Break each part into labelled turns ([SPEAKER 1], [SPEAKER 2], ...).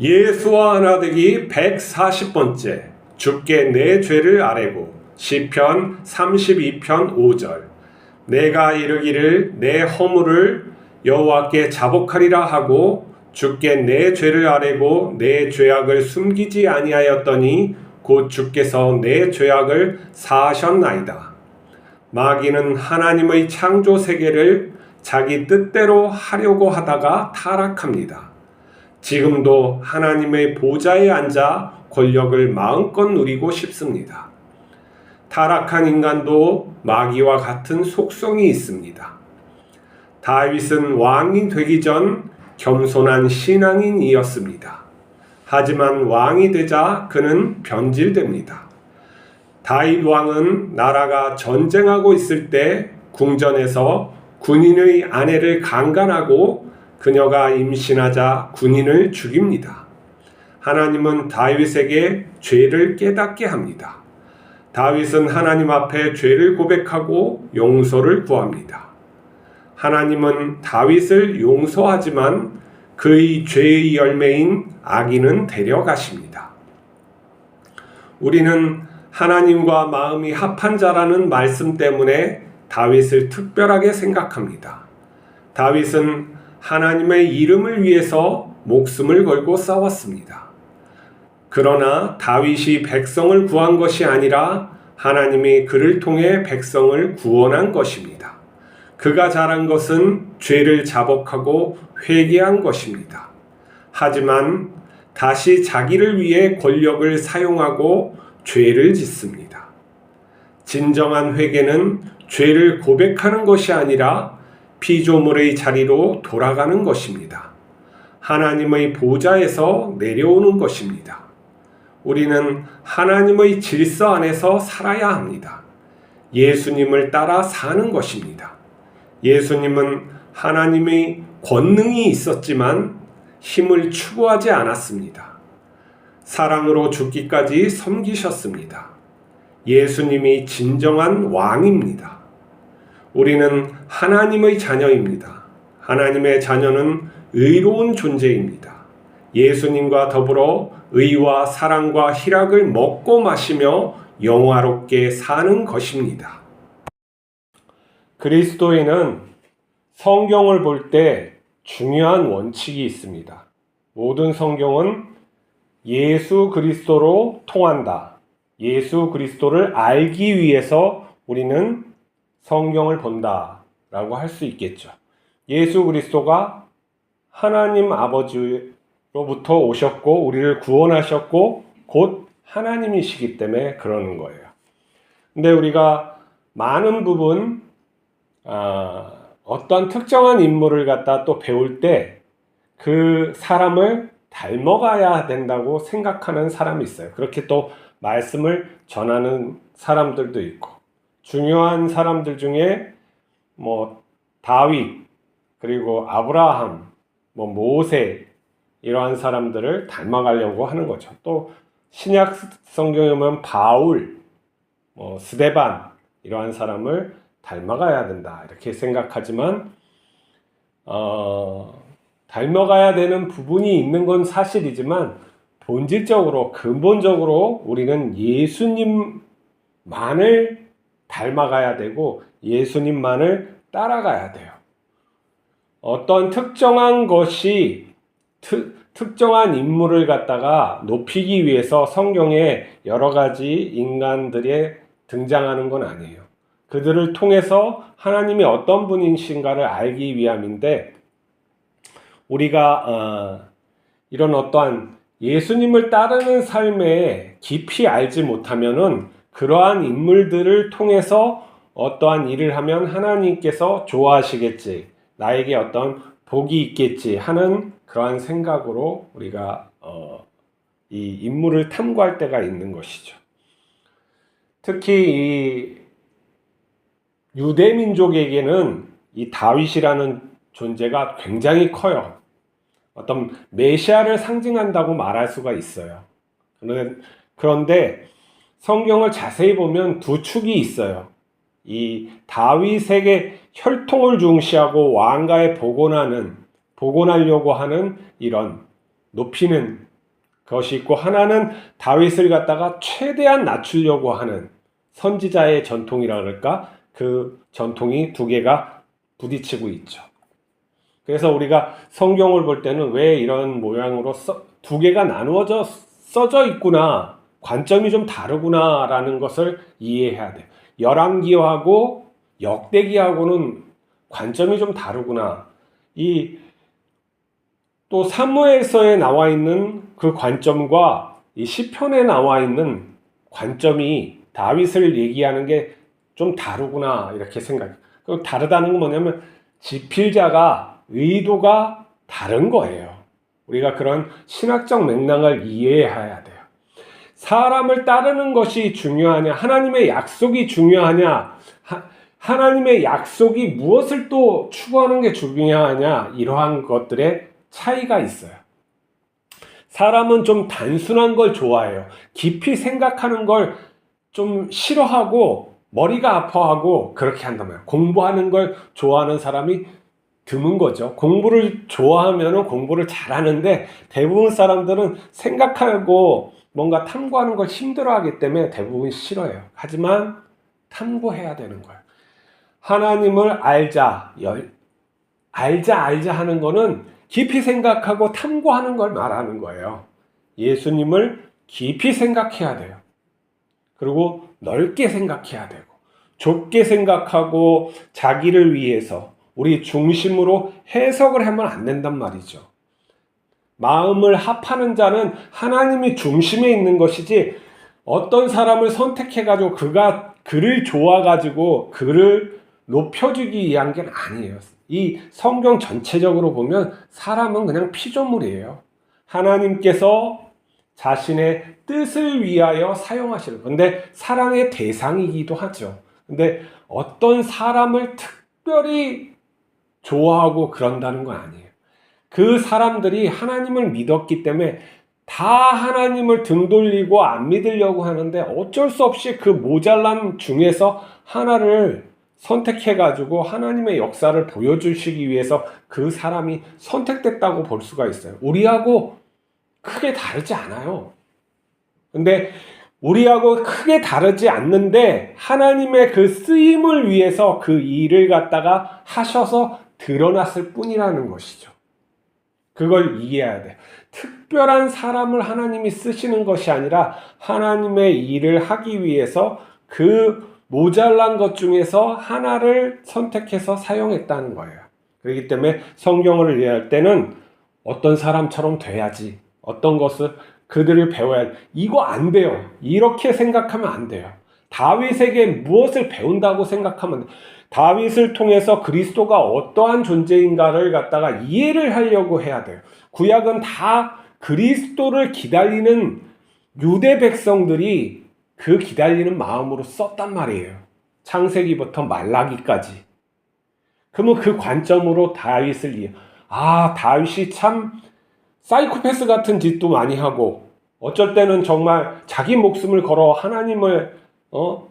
[SPEAKER 1] 예수와 하나 되기 140번째 주께 내 죄를 아뢰고 시편 32편 5절 내가 이르기를 내 허물을 여호와께 자복하리라 하고 주께 내 죄를 아뢰고 내 죄악을 숨기지 아니하였더니 곧 주께서 내 죄악을 사하셨나이다. 마귀는 하나님의 창조 세계를 자기 뜻대로 하려고 하다가 타락합니다. 지금도 하나님의 보좌에 앉아 권력을 마음껏 누리고 싶습니다. 타락한 인간도 마귀와 같은 속성이 있습니다. 다윗은 왕이 되기 전 겸손한 신앙인이었습니다. 하지만 왕이 되자 그는 변질됩니다. 다윗 왕은 나라가 전쟁하고 있을 때 궁전에서 군인의 아내를 강간하고 그녀가 임신하자 군인을 죽입니다. 하나님은 다윗에게 죄를 깨닫게 합니다. 다윗은 하나님 앞에 죄를 고백하고 용서를 구합니다. 하나님은 다윗을 용서하지만 그의 죄의 열매인 악인은 데려가십니다. 우리는 하나님과 마음이 합한 자라는 말씀 때문에 다윗을 특별하게 생각합니다. 다윗은 하나님의 이름을 위해서 목숨을 걸고 싸웠습니다. 그러나 다윗이 백성을 구한 것이 아니라 하나님이 그를 통해 백성을 구원한 것입니다. 그가 잘한 것은 죄를 자복하고 회개한 것입니다. 하지만 다시 자기를 위해 권력을 사용하고 죄를 짓습니다. 진정한 회개는 죄를 고백하는 것이 아니라 피조물의 자리로 돌아가는 것입니다. 하나님의 보좌에서 내려오는 것입니다. 우리는 하나님의 질서 안에서 살아야 합니다. 예수님을 따라 사는 것입니다. 예수님은 하나님의 권능이 있었지만 힘을 추구하지 않았습니다. 사랑으로 죽기까지 섬기셨습니다. 예수님이 진정한 왕입니다. 우리는 하나님의 자녀입니다. 하나님의 자녀는 의로운 존재입니다. 예수님과 더불어 의와 사랑과 희락을 먹고 마시며 영화롭게 사는 것입니다. 그리스도인은 성경을 볼 때 중요한 원칙이 있습니다. 모든 성경은 예수 그리스도로 통한다. 예수 그리스도를 알기 위해서 우리는 성경을 본다 라고 할 수 있겠죠. 예수 그리스도가 하나님 아버지로부터 오셨고 우리를 구원하셨고 곧 하나님이시기 때문에 그러는 거예요. 근데 우리가 많은 부분 아, 어떤 특정한 인물을 갖다 또 배울 때 그 사람을 닮아가야 된다고 생각하는 사람이 있어요. 그렇게 또 말씀을 전하는 사람들도 있고 중요한 사람들 중에 뭐 다윗 그리고 아브라함 뭐 모세 이러한 사람들을 닮아가려고 하는 거죠. 또 신약 성경에 보면 바울, 뭐 스데반 이러한 사람을 닮아가야 된다 이렇게 생각하지만 어, 닮아가야 되는 부분이 있는 건 사실이지만 본질적으로 근본적으로 우리는 예수님만을 닮아가야 되고 예수님만을 따라가야 돼요. 어떤 특정한 것이 특, 특정한 인물을 갖다가 높이기 위해서 성경에 여러 가지 인간들이 등장하는 건 아니에요. 그들을 통해서 하나님이 어떤 분이신가를 알기 위함인데 우리가 어, 이런 어떠한 예수님을 따르는 삶에 깊이 알지 못하면은 그러한 인물들을 통해서 어떠한 일을 하면 하나님께서 좋아하시겠지, 나에게 어떤 복이 있겠지 하는 그러한 생각으로 우리가 어, 이 인물을 탐구할 때가 있는 것이죠. 특히 이 유대 민족에게는 이 다윗이라는 존재가 굉장히 커요. 어떤 메시아를 상징한다고 말할 수가 있어요. 그런데 성경을 자세히 보면 두 축이 있어요. 이 다윗에게 혈통을 중시하고 왕가에 복원하는 복원하려고 하는 이런 높이는 것이 있고 하나는 다윗을 갖다가 최대한 낮추려고 하는 선지자의 전통이라 그럴까? 그 전통이 두 개가 부딪히고 있죠. 그래서 우리가 성경을 볼 때는 왜 이런 모양으로 써, 두 개가 나누어져 써져 있구나. 관점이 좀 다르구나라는 것을 이해해야 돼요. 열왕기하고 역대기하고는 관점이 좀 다르구나. 이 또 사무엘서에 나와 있는 그 관점과 이 시편에 나와 있는 관점이 다윗을 얘기하는 게 좀 다르구나 이렇게 생각. 그 다르다는 건 뭐냐면 지필자가 의도가 다른 거예요. 우리가 그런 신학적 맥락을 이해해야 돼요. 사람을 따르는 것이 중요하냐, 하나님의 약속이 중요하냐, 하, 하나님의 약속이 무엇을 또 추구하는 게 중요하냐, 이러한 것들의 차이가 있어요. 사람은 좀 단순한 걸 좋아해요. 깊이 생각하는 걸 좀 싫어하고 머리가 아파하고 그렇게 한단 말이에요. 공부하는 걸 좋아하는 사람이 드문 거죠. 공부를 좋아하면 공부를 잘하는데 대부분 사람들은 생각하고 뭔가 탐구하는 걸 힘들어하기 때문에 대부분 싫어해요. 하지만 탐구해야 되는 거예요. 하나님을 알자, 열, 알자, 알자 하는 거는 깊이 생각하고 탐구하는 걸 말하는 거예요. 예수님을 깊이 생각해야 돼요. 그리고 넓게 생각해야 되고, 좁게 생각하고 자기를 위해서 우리 중심으로 해석을 하면 안 된단 말이죠. 마음을 합하는 자는 하나님이 중심에 있는 것이지 어떤 사람을 선택해가지고 그가 그를 좋아가지고 그를 높여주기 위한 게 아니에요. 이 성경 전체적으로 보면 사람은 그냥 피조물이에요. 하나님께서 자신의 뜻을 위하여 사용하시는. 근데 사랑의 대상이기도 하죠. 근데 어떤 사람을 특별히 좋아하고 그런다는 건 아니에요. 그 사람들이 하나님을 믿었기 때문에 다 하나님을 등 돌리고 안 믿으려고 하는데 어쩔 수 없이 그 모자란 중에서 하나를 선택해가지고 하나님의 역사를 보여주시기 위해서 그 사람이 선택됐다고 볼 수가 있어요. 우리하고 크게 다르지 않아요. 근데 우리하고 크게 다르지 않는데 하나님의 그 쓰임을 위해서 그 일을 갖다가 하셔서 드러났을 뿐이라는 것이죠. 그걸 이해해야 돼. 특별한 사람을 하나님이 쓰시는 것이 아니라 하나님의 일을 하기 위해서 그 모자란 것 중에서 하나를 선택해서 사용했다는 거예요. 그렇기 때문에 성경을 이해할 때는 어떤 사람처럼 돼야지. 어떤 것을 그들을 배워야 이거 안 돼요. 이렇게 생각하면 안 돼요. 다윗에게 무엇을 배운다고 생각하면 다윗을 통해서 그리스도가 어떠한 존재인가를 갖다가 이해를 하려고 해야 돼요. 구약은 다 그리스도를 기다리는 유대 백성들이 그 기다리는 마음으로 썼단 말이에요. 창세기부터 말라기까지. 그러면 그 관점으로 다윗을 이해. 아, 다윗이 참 사이코패스 같은 짓도 많이 하고 어쩔 때는 정말 자기 목숨을 걸어 하나님을 어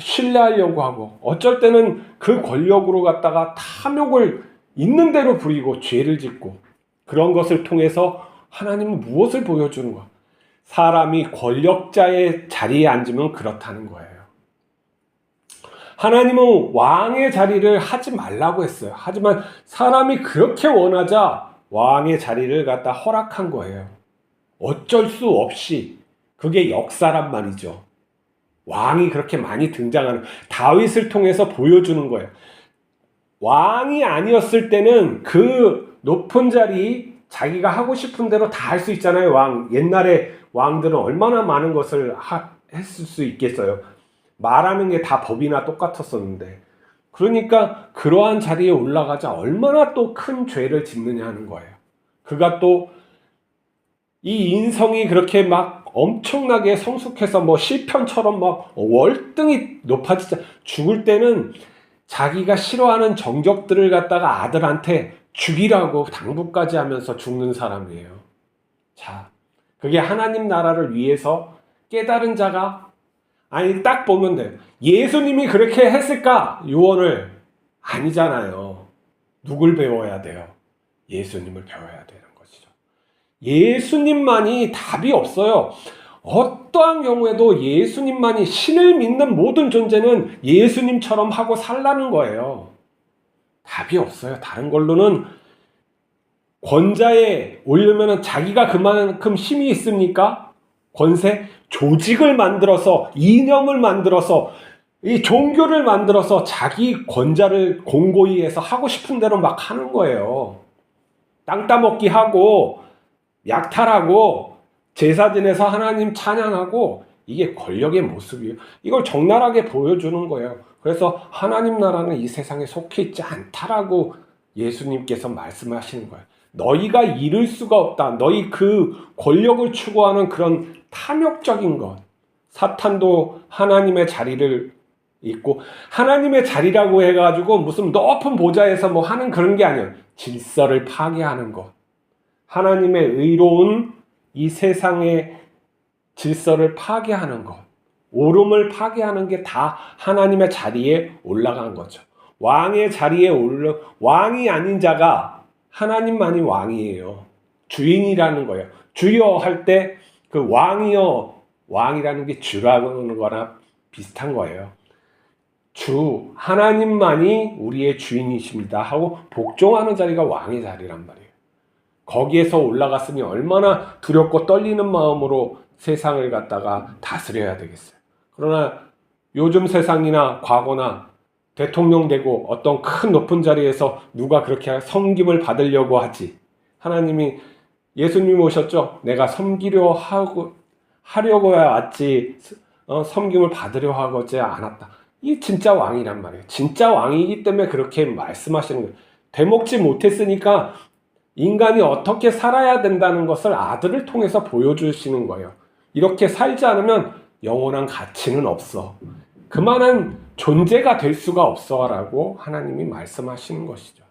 [SPEAKER 1] 신뢰하려고 하고 어쩔 때는 그 권력으로 갖다가 탐욕을 있는 대로 부리고 죄를 짓고 그런 것을 통해서 하나님은 무엇을 보여주는 거야? 사람이 권력자의 자리에 앉으면 그렇다는 거예요. 하나님은 왕의 자리를 하지 말라고 했어요. 하지만 사람이 그렇게 원하자 왕의 자리를 갖다 허락한 거예요. 어쩔 수 없이 그게 역사란 말이죠. 왕이 그렇게 많이 등장하는 다윗을 통해서 보여주는 거예요. 왕이 아니었을 때는 그 높은 자리 자기가 하고 싶은 대로 다 할 수 있잖아요. 왕 옛날에 왕들은 얼마나 많은 것을 하, 했을 수 있겠어요. 말하는 게 다 법이나 똑같았었는데 그러니까 그러한 자리에 올라가자 얼마나 또 큰 죄를 짓느냐 하는 거예요. 그가 또 이 인성이 그렇게 막 엄청나게 성숙해서 뭐 시편처럼 막 월등히 높아지자 죽을 때는 자기가 싫어하는 정적들을 갖다가 아들한테 죽이라고 당부까지 하면서 죽는 사람이에요. 자, 그게 하나님 나라를 위해서 깨달은 자가 아니 딱 보면 돼. 예수님이 그렇게 했을까? 유언을 아니잖아요. 누굴 배워야 돼요? 예수님을 배워야 되는 것이죠. 예수님만이 답이 없어요. 어떠한 경우에도 예수님만이 신을 믿는 모든 존재는 예수님처럼 하고 살라는 거예요. 답이 없어요. 다른 걸로는 권자에 올려면 자기가 그만큼 힘이 있습니까? 권세? 조직을 만들어서 이념을 만들어서 이 종교를 만들어서 자기 권자를 공고히 해서 하고 싶은 대로 막 하는 거예요. 땅 따먹기 하고 약탈하고 제사 지내서 하나님 찬양하고 이게 권력의 모습이에요. 이걸 적나라하게 보여주는 거예요. 그래서 하나님 나라는 이 세상에 속해 있지 않다라고 예수님께서 말씀하시는 거예요. 너희가 이룰 수가 없다. 너희 그 권력을 추구하는 그런 탐욕적인 것. 사탄도 하나님의 자리를 있고 하나님의 자리라고 해가지고 무슨 높은 보좌에서 뭐 하는 그런 게 아니에요. 질서를 파괴하는 것. 하나님의 의로운 이 세상의 질서를 파괴하는 것. 오름을 파괴하는 게 다 하나님의 자리에 올라간 거죠. 왕의 자리에 올라 왕이 아닌 자가 하나님만이 왕이에요. 주인이라는 거예요. 주여 할 때 그 왕이여 왕이라는 게 주라는 거나 비슷한 거예요. 주 하나님만이 우리의 주인이십니다 하고 복종하는 자리가 왕의 자리란 말이에요. 거기에서 올라갔으니 얼마나 두렵고 떨리는 마음으로 세상을 갖다가 다스려야 되겠어요. 그러나 요즘 세상이나 과거나 대통령 되고 어떤 큰 높은 자리에서 누가 그렇게 섬김을 받으려고 하지. 하나님이 예수님 오셨죠? 내가 섬기려 하고 하려고 왔지 어, 섬김을 받으려 하고지 않았다. 이 진짜 왕이란 말이에요. 진짜 왕이기 때문에 그렇게 말씀하시는 거예요. 되먹지 못했으니까 인간이 어떻게 살아야 된다는 것을 아들을 통해서 보여주시는 거예요. 이렇게 살지 않으면 영원한 가치는 없어. 그만한 존재가 될 수가 없어 라고 하나님이 말씀하시는 것이죠.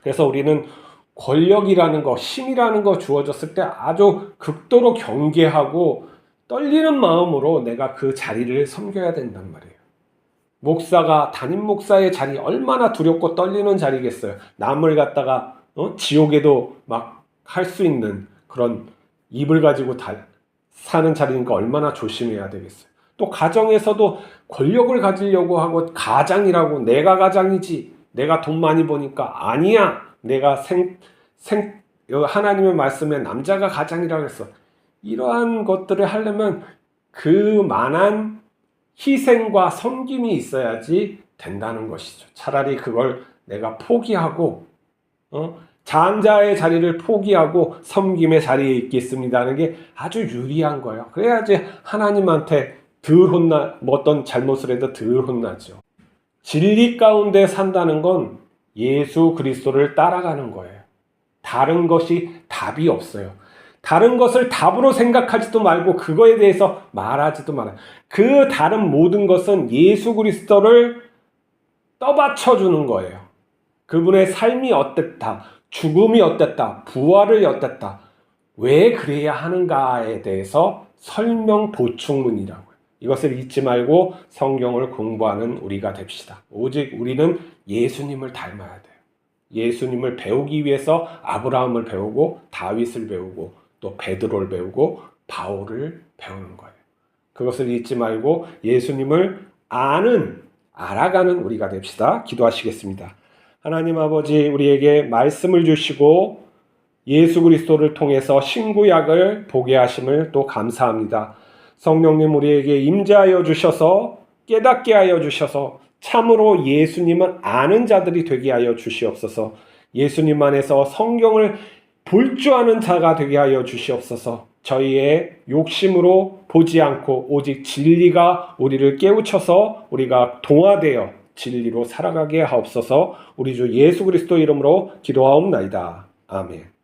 [SPEAKER 1] 그래서 우리는 권력이라는 거, 힘이라는 거 주어졌을 때 아주 극도로 경계하고 떨리는 마음으로 내가 그 자리를 섬겨야 된단 말이에요. 목사가 담임 목사의 자리 얼마나 두렵고 떨리는 자리겠어요. 남을 갖다가 어? 지옥에도 막 할 수 있는 그런 입을 가지고 달, 사는 자리니까 얼마나 조심해야 되겠어요. 또 가정에서도 권력을 가지려고 하고 가장이라고 내가 가장이지 내가 돈 많이 버니까 아니야 내가 생, 생 하나님의 말씀에 남자가 가장이라고 했어 이러한 것들을 하려면 그 만한 희생과 섬김이 있어야지 된다는 것이죠 차라리 그걸 내가 포기하고 어? 장자의 자리를 포기하고 섬김의 자리에 있겠습니다 하는 게 아주 유리한 거예요. 그래야지 하나님한테 덜 혼나, 뭐 어떤 잘못을 해도 덜 혼나죠. 진리 가운데 산다는 건 예수 그리스도를 따라가는 거예요. 다른 것이 답이 없어요. 다른 것을 답으로 생각하지도 말고 그거에 대해서 말하지도 말아요. 그 다른 모든 것은 예수 그리스도를 떠받쳐 주는 거예요. 그분의 삶이 어땠다. 죽음이 어땠다, 부활을 어땠다, 왜 그래야 하는가에 대해서 설명 보충문이라고요. 이것을 잊지 말고 성경을 공부하는 우리가 됩시다. 오직 우리는 예수님을 닮아야 돼요. 예수님을 배우기 위해서 아브라함을 배우고 다윗을 배우고 또 베드로를 배우고 바울을 배우는 거예요. 그것을 잊지 말고 예수님을 아는 알아가는 우리가 됩시다. 기도하시겠습니다. 하나님 아버지 우리에게 말씀을 주시고 예수 그리스도를 통해서 신구약을 보게 하심을 또 감사합니다. 성령님 우리에게 임재하여 주셔서 깨닫게 하여 주셔서 참으로 예수님은 아는 자들이 되게 하여 주시옵소서. 예수님 안에서 성경을 볼 줄 아는 자가 되게 하여 주시옵소서. 저희의 욕심으로 보지 않고 오직 진리가 우리를 깨우쳐서 우리가 동화되어 진리로 살아가게 하옵소서 우리 주 예수 그리스도 이름으로 기도하옵나이다. 아멘.